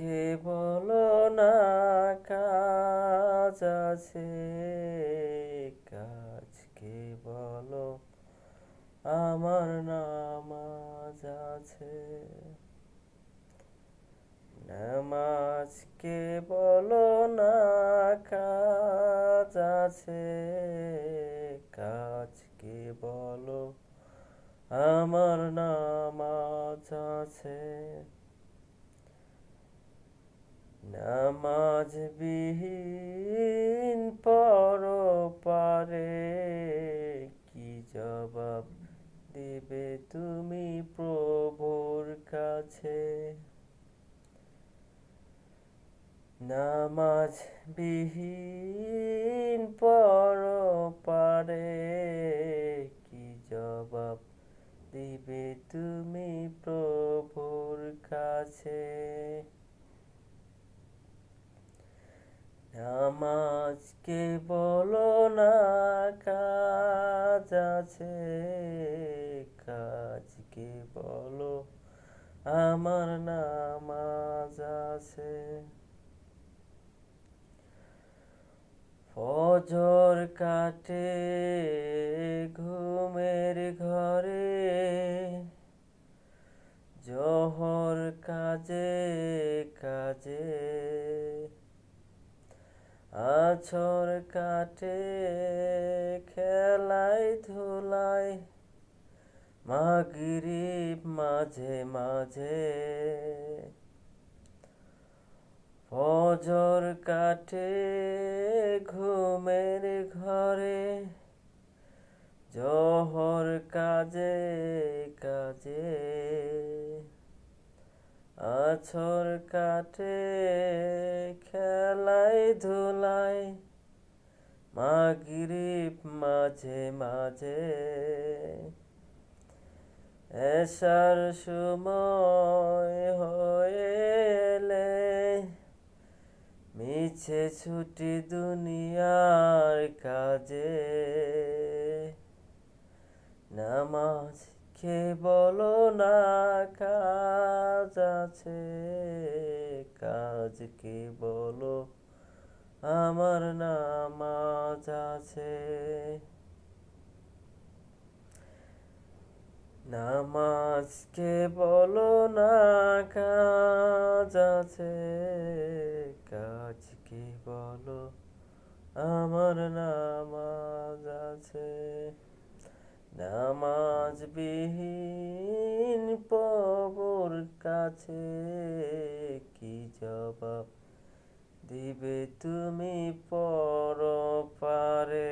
আজকে বলো না, কাজ আছে, কাজকে বলো, আমার নামাজ আছে। নামাজকে বলো না, কাজ আছে, কাজকে বলো, আমার নামাজ আছে। নামাজ বিহীন পর পারে কি জবাব দেবে তুমি প্রভুর কাছে? নামাজ বিহীন পর পারে কি জবাব দিবে তুমি প্রভুর কাছে? নামাজকে বলো না কাজ আছে। কাজকে বলো আমার নামাজ আছে। ফজর কাটে আছর কাটে খেলায় ধুলায় মাগরিব মাঝে মাঝে ফজর কাটে ঘুমের ঘরে। জহর কাজে কাজে আছর কাটে খেলায় ধুলায় মাগরিব মাঝে মাঝে। এসার সময় হয়ে এলে মিছে ছুটি দুনিয়ার কাজে। নামাজ কে বলো না কাজ আছে কাজ কে বলো আমার নামাজ আছে। নামাজকে বলো না, কাজ আছে। কাজকে বলো, আমার নামাজ আছে। নামাজ বিহীন প্রভুর কাছে কি জবাব দিবে তুমি পর পারে